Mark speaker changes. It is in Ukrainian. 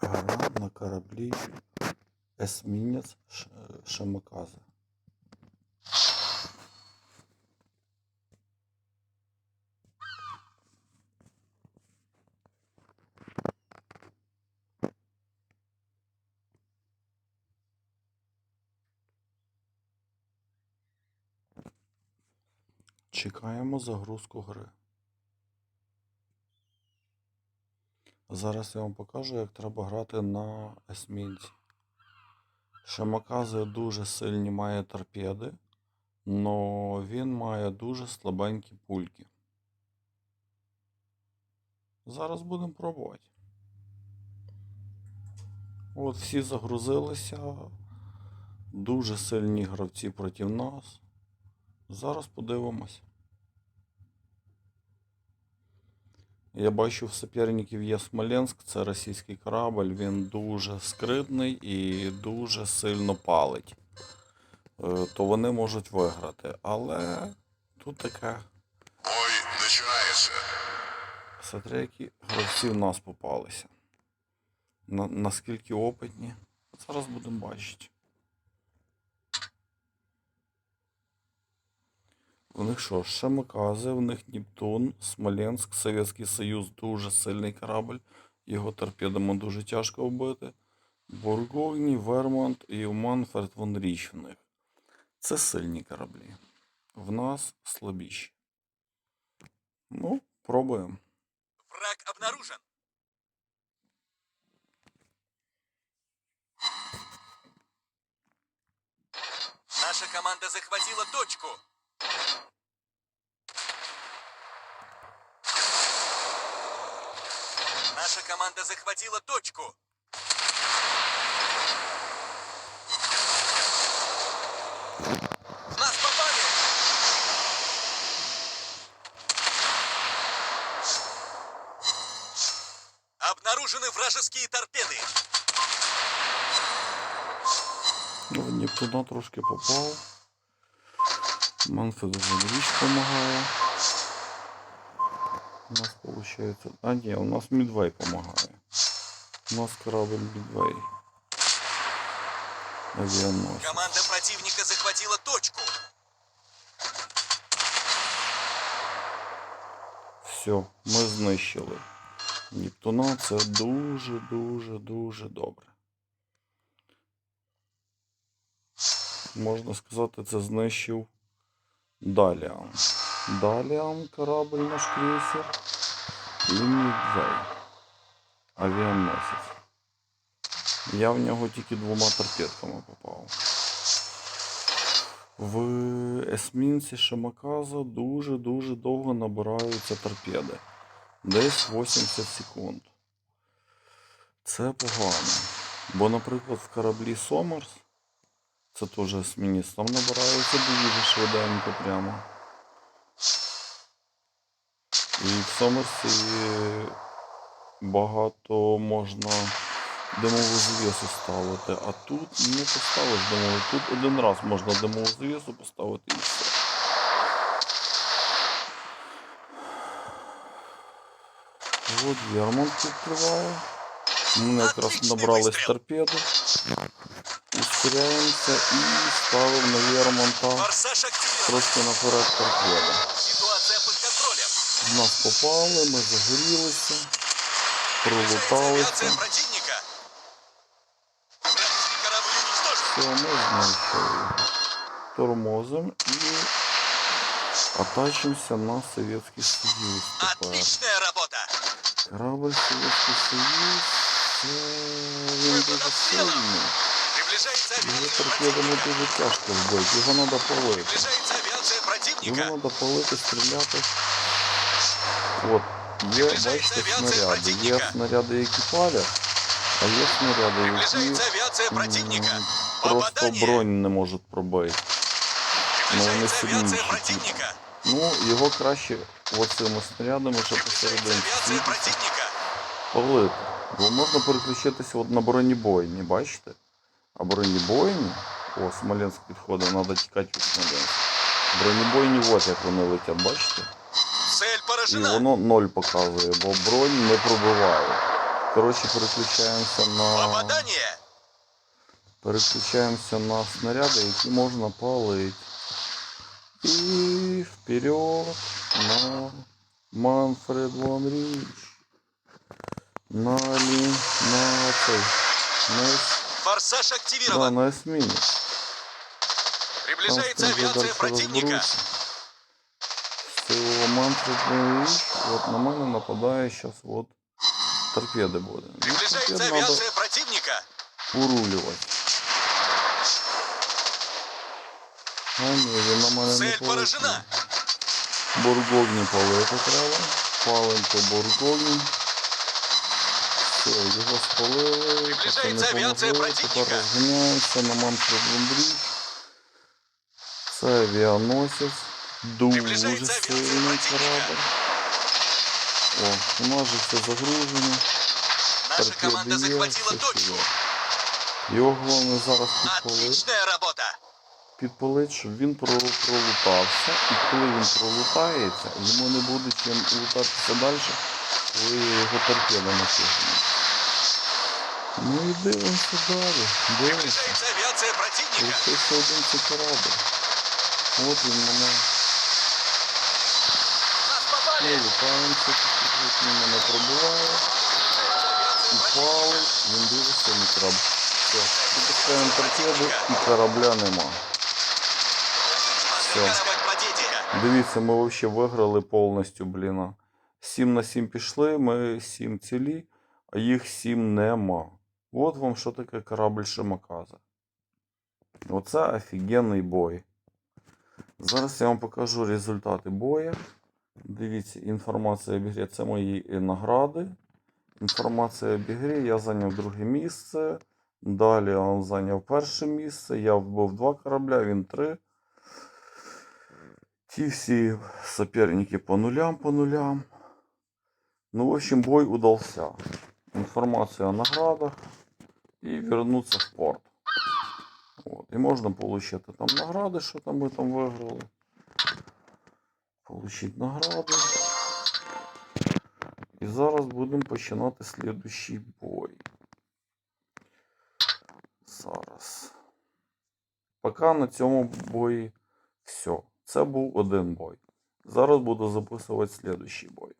Speaker 1: Гра на кораблі Есмінець Ш- Шимакази. Чекаємо загрузку гри. Зараз я вам покажу, як треба грати на есмінці. Шимакази дуже сильні має торпеди, але він має дуже слабенькі пульки. Зараз будемо пробувати. От всі загрузилися. Дуже сильні гравці проти нас. Зараз подивимось. Я бачу в суперників є Смоленськ, це російський корабль, він дуже скритний і дуже сильно палить. Е, То вони можуть виграти. Але тут таке.
Speaker 2: Бой начинается.
Speaker 1: Смотри, які гравці в нас попалися. На, наскільки опитні. Зараз будемо бачити. У них що, Шамакази, в них Нептун, Смоленськ, Совєтський Союз дуже сильний корабль. Його торпедами дуже тяжко вбити. Бургогні, Вермонт і Манфред вон Річ в них. Це сильні кораблі. В нас слабіші. Ну, пробуємо.
Speaker 3: Враг обнаружен. Наша команда захватила точку. Наша команда захватила точку. Нас попали! Обнаружены вражеские торпеды.
Speaker 1: Ну, в Нептуна трошки попав. Манфред Річ допомагає. У нас виходить. А ні, у нас Мідвей допомагає. У нас корабль Мідвей. Авіаносець.
Speaker 3: Команда противника захватила точку.
Speaker 1: Все, ми знищили. Нептуна це дуже, дуже, дуже добре. Можна сказати, це знищив Даліан. Даліан корабль наш крейсер і Мідвей. Авіаносець. Я в нього тільки двома торпедками попав. В есмінці Шимаказа дуже-дуже довго набираються торпеди. Десь 80 секунд. Це погано. Бо, наприклад, в кораблі Сомерс, це теж есмінець, там набираються дуже швиденько прямо. І в Сомерсі багато можна димову завісу ставити, а тут не поставиш димову. Тут один раз можна димову завісу поставити і все. От Вермонт відкриває. Ми якраз набрались торпеди. Ускоряємося і ставимо на
Speaker 3: активирован.
Speaker 1: трошки наперед
Speaker 3: контролем.
Speaker 1: В нас попали, ми загорілися, пролуталися. Все, ми знайшли. Тормозим і атачимося на Совєтський Союз.
Speaker 3: Отличная работа.
Speaker 1: Корабль Совєтський Союз. Він дуже сильний. Його торпедами дуже тяжко вбити. Його треба палити. Його треба палити, стріляти. От, є, бачите, снаряди. Є снаряди, які палять, а є снаряди, які просто бронь не можуть пробити. Ну, вони сильніші. Ну, його краще оцими снарядами, що посередині палити. Бо можна переключитися от на бронебойні, бачите? А бронебойні, о, Смоленськ підходить, треба тікати від Смоленська. Бронебойні, от як вони летять, бачите?
Speaker 3: Цель
Speaker 1: І
Speaker 3: поражена.
Speaker 1: воно ноль показує, бо бронь не пробиває. Коротше, переключаємося на.
Speaker 3: Попадание!
Speaker 1: Переключаємося на снаряди, які можна палити. І вперед на Манфред Ван Річ. На, лі... на цей. На, ес-
Speaker 3: Форсаж
Speaker 1: да,
Speaker 3: активирован.
Speaker 1: на эсминец.
Speaker 3: Приближается
Speaker 1: Там уже
Speaker 3: авиация
Speaker 1: дальше
Speaker 3: противника.
Speaker 1: розберуться. Всього Манфред Ван Річ. От на мене нападає зараз от торпеди буде. Від
Speaker 3: Приближается
Speaker 1: торпед треба
Speaker 3: авиация противника.
Speaker 1: уруливати. А ні, він на мене не
Speaker 3: Цель
Speaker 1: полетів.
Speaker 3: поражена.
Speaker 1: Бургогні палити треба. Палим по бургогні. Все, його спалили. Поки не помогли. Тепер розганяємося на Манфред Брідж. Це авіаносець. Дуже сильний корабль. О, у нас же все загружено.
Speaker 3: Наша команда захватила точку.
Speaker 1: Його головне зараз підпалити. Підпалить, щоб він про- пролутався. І коли він пролутається, йому не буде чим лутатися далі, коли його торпеда накинули. Ну і дивимося далі. Дивимося. Лишився один цей корабль. От він мене. Лутаємося, тут він мене пробиває. І палить, він дуже сильний корабль. Все, випускаємо торпеду і корабля нема. Все. Дивіться, ми взагалі виграли повністю, блін. 7 на 7 пішли, ми 7 цілі, а їх 7 нема. От вам що таке корабль Шимаказа. Оце офігенний бой. Зараз я вам покажу результати бою. Дивіться, інформація об ігрі це мої награди. Інформація об ігрі. Я зайняв друге місце. Далі він зайняв перше місце. Я вбив два корабля, він три. Ті всі соперники по нулям, по нулям. Ну, в общем, бой удался. Информация о наградах. И вернуться в порт. От. І можна получити там награди, що там ми там виграли. Получить награди. І зараз будемо починати слідущий бой. Зараз. Поки на цьому бої все. Це був один бой. Зараз буду записувати слідущий бой.